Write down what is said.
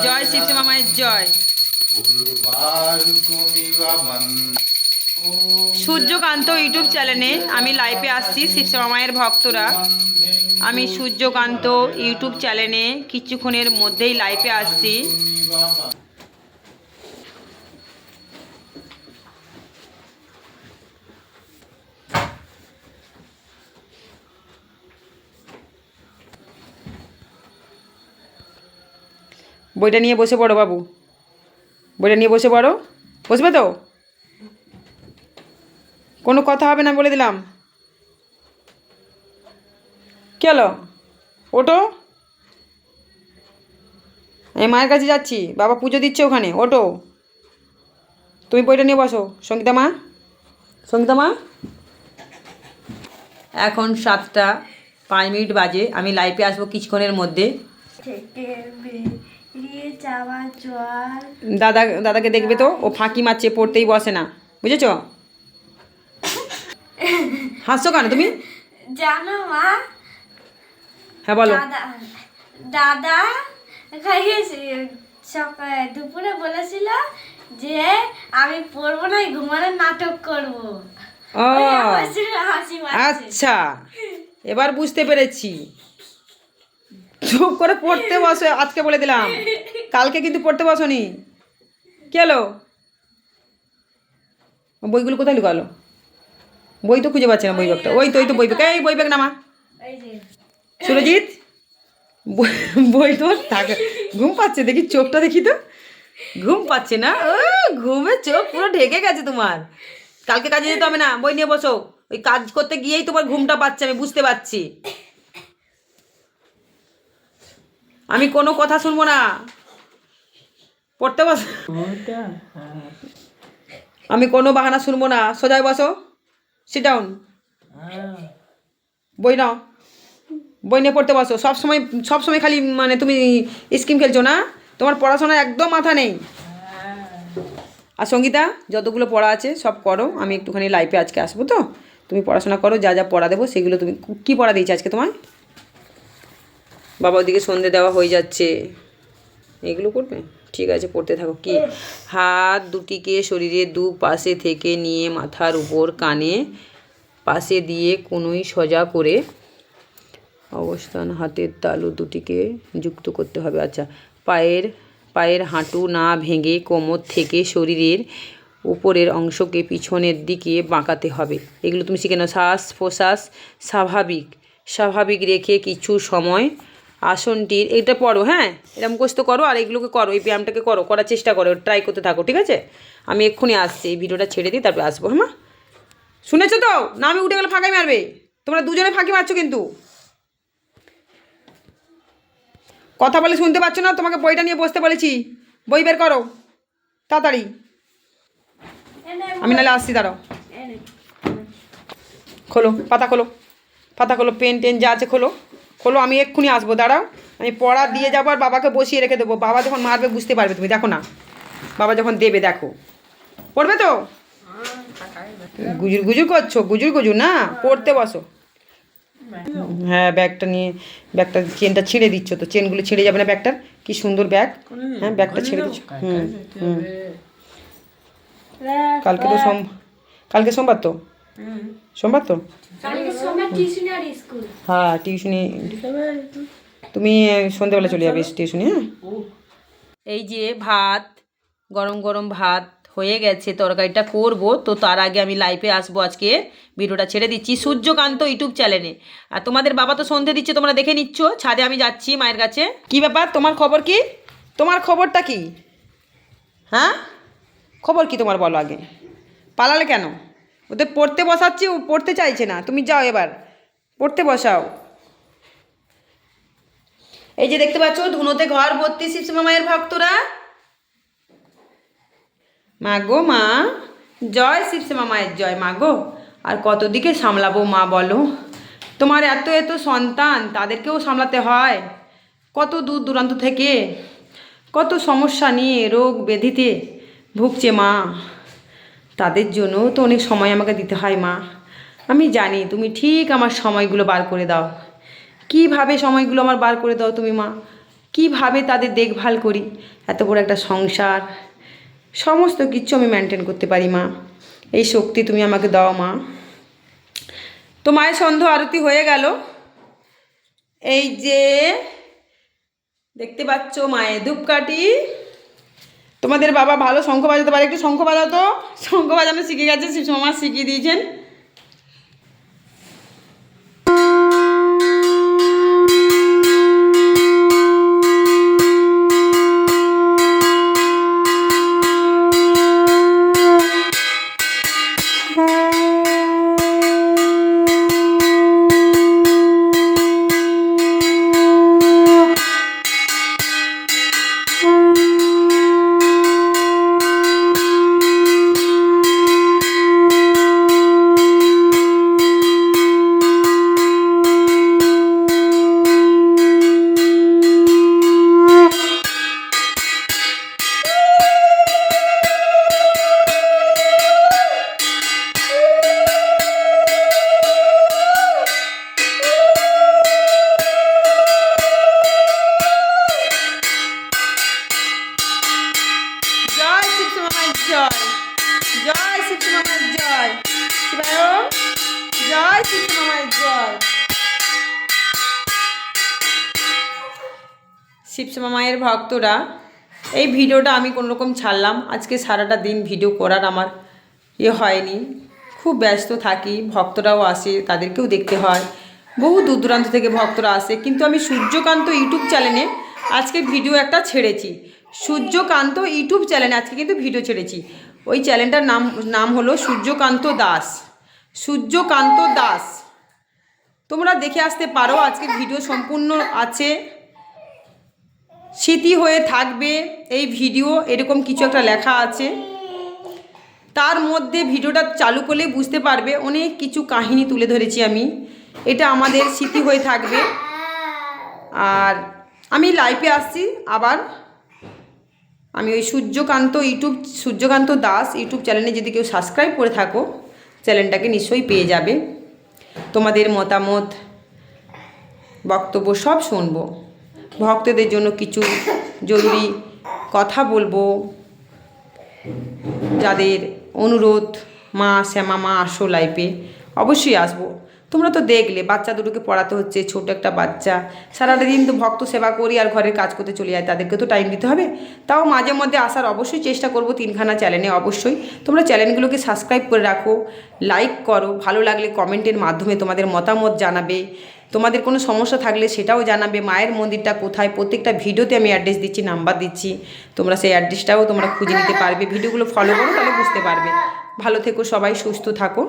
জয় শিব মামায়ের জয়। সূর্যকান্ত ইউটিউব চ্যানেলে আমি লাইভে আসছি শিব মামায়ের ভক্তরা। আমি সূর্যকান্ত ইউটিউব চ্যানেলে কিছুক্ষণের মধ্যেই লাইভে আসছি। বইটা নিয়ে বসে পড়ো বাবু। বইটা নিয়ে বসে পড়ো। বসবে তো? কোনো কথা হবে না বলে দিলাম। কি হলো? ওটো আমি মায়ের কাছে যাচ্ছি। বাবা পুজো দিচ্ছে ওখানে। ওটো তুমি বইটা নিয়ে বসো। সঙ্গীতা মা? সঙ্গীতা মা? এখন সাতটা পাঁচ মিনিট বাজে। আমি লাইভে আসব কিছুক্ষণের মধ্যে। দাদা দাদাকে দেখবে তো? ও ফাঁকি মারছে পড়তেই বসে না। বুঝেছ? হাসছো কেন তুমি? জানো মা? হ্যাঁ বলো। দাদা খাইয়েছি। সকালে দুপুরে বলেছিল যে আমি পড়ব না ঘুমানোর নাটক করব। আচ্ছা। এবার বুঝতে পেরেছি। চুপ করে পড়তে বসো, আজকে বলে দিলাম। কালকে কিন্তু পড়তে বসনি। কি হলো? বইগুলো কোথায় লুকালো? বই তো খুঁজে পাচ্ছে না বই ব্যাগটা ওই তো ওই তো বই ব্যাগ এই বই ব্যাগ নামা। সুরজিৎ বই তো থাকে। ঘুম পাচ্ছে, দেখি চোখটা দেখি তো। ঘুম পাচ্ছে না? ও, ঘুমে চোখ পুরো ঢেকে গেছে তোমার। কালকে কাজে যেতে হবে না, বই নিয়ে বসো। ওই কাজ করতে গিয়েই তোমার ঘুমটা পাচ্ছে, আমি বুঝতে পারছি। আমি কোনো কথা শুনব না। পড়তে বস। আমি কোনো বাহানা শুনব না। সোজায় বসো। সিট ডাউন বই নাও। বই নিয়ে পড়তে বসো। সব সময় সব সময় খালি মানে তুমি স্কিম খেলছো না? তোমার পড়াশোনার একদম মাথা নেই। আর সঙ্গীতা, যতগুলো পড়া আছে, সব করো। আমি একটুখানি লাইফে আজকে আসব তো। তুমি পড়াশোনা করো, যা যা পড়া দেবো, সেগুলো তুমি কি পড়া দিয়েছি আজকে তোমায়? বাবা ওদিকে সন্ধে দেওয়া হয়ে যাচ্ছে। এগুলো করবে? ঠিক আছে, পড়তে থাকো। কি? হাত দুটিকে শরীরের দু পাশে থেকে নিয়ে মাথার উপর কানে পাশে দিয়ে কোনোই সোজা করে অবস্থান হাতের তালু দুটিকে যুক্ত করতে হবে। আচ্ছা পায়ের পায়ের হাঁটু না ভেঙে কোমর থেকে শরীরের উপরের অংশকে পিছনের দিকে বাঁকাতে হবে। এগুলো তুমি শিখে নাও। শ্বাস প্রশ্বাস স্বাভাবিক। স্বাভাবিক রেখে কিছু সময় আসনটির, এটা পড়ো হ্যাঁ? এটা মুখস্থ করো আর এগুলোকে করো, এই ব্যায়ামটাকে করো, করার চেষ্টা করো ট্রাই করতে থাকো, ঠিক আছে? আমি এক্ষুনি আসছি, এই ভিডিওটা ছেড়ে দিই তারপরে আসব হ্যাঁ শুনেছো তো? না, আমি উঠে গেলে ফাঁকাই মারবে। তোমরা দুজনে ফাঁকি মারছো কিন্তু। কথা বলে শুনতে পাচ্ছ না? তোমাকে বইটা নিয়ে বসতে বলেছি। বই বের করো। তাড়াতাড়ি। আমি নাহলে আসছি, দাঁড়াও। খোলো, পাতা খোলো পাতা খোলো, পেন টেন যা আছে খোলো। খোলো আমি এক্ষুনি আসব, দাঁড়াও। আমি পড়া দিয়ে যাব আর বাবাকে বসিয়ে রেখে দেবো। বাবা যখন মারবে, বুঝতে পারবে তুমি। দেখো না। বাবা যখন দেবে, দেখো। পড়বে তো? গুজুর গুজুর করছ? গুজুর গুজুর না? পড়তে বসো। হ্যাঁ ব্যাগটা নিয়ে, ব্যাগটা চেনটা ছিঁড়ে দিচ্ছ তো। চেনগুলো ছিঁড়ে যাবে না ব্যাগটার? কি সুন্দর ব্যাগ। হ্যাঁ ব্যাগটা ছিঁড়ে দিচ্ছ। হুম হুম। কালকে তো সোম, কালকে সোমবার তো? সোমবার তো? হ্যাঁ টিউশনি। তুমি সন্ধ্যেবেলা চলে যাবে টিউশনি হ্যাঁ? এই যে ভাত গরম গরম ভাত হয়ে গেছে তরকারিটা করব। তো তার আগে আমি লাইভে আসব আজকে। ভিডিওটা ছেড়ে দিচ্ছি। সূর্যকান্ত ইউটিউব চ্যানেলে আর তোমাদের বাবা তো সন্ধে দিচ্ছে তোমরা দেখে নিচ্ছ। ছাদে আমি যাচ্ছি মায়ের কাছে। কি ব্যাপার? তোমার খবর কি? তোমার খবরটা কি? হ্যাঁ? খবর কি তোমার বলো আগে? পালালে কেন? ওদের পড়তে বসাচ্ছি, ও পড়তে চাইছে না। তুমি যাও এবার। পড়তে বসাও। এই যে দেখতে পাচ্ছ, ধুনোতে ঘর ভর্তি শিবশ্রী মায়ের ভক্তরা। মা গো মা, জয় শিবশ্রী মায়ের জয় মা গো। আর কত দিকে সামলাবো মা বলো? তোমার এত এত সন্তান, তাদেরকেও সামলাতে হয়। কত দূর দূরান্ত থেকে, কত সমস্যা নিয়ে, রোগ ব্যাধিতে ভুগছে মা। তাদের জন্যও তো অনেক সময় আমাকে দিতে হয়, মা। আমি জানি তুমি ঠিক আমার সময়গুলো বার করে দাও। কীভাবে সময়গুলো আমার বার করে দাও তুমি, মা? কীভাবে তাদের দেখভাল করি? এত বড় একটা সংসার। সমস্ত কিছু আমি মেনটেন করতে পারি, মা। এই শক্তি তুমি আমাকে দাও, মা। তো মায়ের সন্ধ্যা আরতি হয়ে গেল। এই যে দেখতে পাচ্ছ মায়ের ধূপকাঠি। তোমাদের বাবা ভালো শঙ্খ বাজাতে পারে। একটু শঙ্খ বাজাতো শঙ্খ বাজানো শিখে গেছে শিশু মামা শিখিয়ে দিয়েছেন। জয় শিবসমামার জয় শিবসমা মায়ের ভক্তরা, এই ভিডিওটা আমি কোনো রকম ছাড়লাম। আজকে সারাটা দিন ভিডিও করার আমার ইয়ে হয়নি। খুব ব্যস্ত থাকি, ভক্তরাও আসে, তাদেরকেও দেখতে হয়। বহু দূর দূরান্ত থেকে ভক্তরা আসে, কিন্তু আমি সূর্যকান্ত ইউটিউব চ্যানেলে আজকে ভিডিও একটা ছেড়েছি। সূর্যকান্ত ইউটিউব চ্যানেলে আজকে কিন্তু ভিডিও ছেড়েছি। ওই চ্যানেলটার নাম নাম হলো সূর্যকান্ত দাস। সূর্যকান্ত দাস। তোমরা দেখে আসতে পারো আজকে ভিডিও সম্পূর্ণ আছে। স্মৃতি হয়ে থাকবে এই ভিডিও, এরকম কিছু একটা লেখা আছে। তার মধ্যে ভিডিওটা চালু করলে বুঝতে পারবে অনেক কিছু কাহিনী তুলে ধরেছি আমি। এটা আমাদের স্মৃতি হয়ে থাকবে। আর আমি লাইভে আসছি আবার। আমি ওই সূর্যকান্ত ইউটিউব, সূর্যকান্ত দাস ইউটিউব চ্যানেলে যদি কেউ সাবস্ক্রাইব করে থাকো। চ্যানেলটাকে নিশ্চয়ই পেয়ে যাবে। তোমাদের মতামত, বক্তব্য সব শুনব। ভক্তদের জন্য কিছু জরুরি কথা বলব। যাদের অনুরোধ মা, শ্যামা, মা, আসো লাইফে অবশ্যই আসব। তোমরা তো দেখলে, বাচ্চা দুটোকে পড়াতে হচ্ছে, ছোট একটা বাচ্চা। সারাটা দিন তো ভক্ত সেবা করি আর ঘরের কাজ করতে চলে যায় তাদেরকে তো টাইম দিতে হবে। তাও মাঝে মধ্যে আসার অবশ্যই চেষ্টা করব তিনখানা চ্যানেলে অবশ্যই। তোমরা চ্যানেলগুলোকে সাবস্ক্রাইব করে রাখো লাইক করো, ভালো লাগলে কমেন্টের মাধ্যমে তোমাদের মতামত জানাবে। তোমাদের কোনো সমস্যা থাকলে সেটাও জানাবে, মায়ের মন্দিরটা কোথায়, প্রত্যেকটা ভিডিওতে আমি অ্যাড্রেস দিচ্ছি নাম্বার দিচ্ছি। তোমরা সেই অ্যাড্রেসটাও তোমরা খুঁজে নিতে পারবে ভিডিওগুলো ফলো করো, তাহলে বুঝতে পারবে। ভালো থেকো সবাই, সুস্থ থাকো।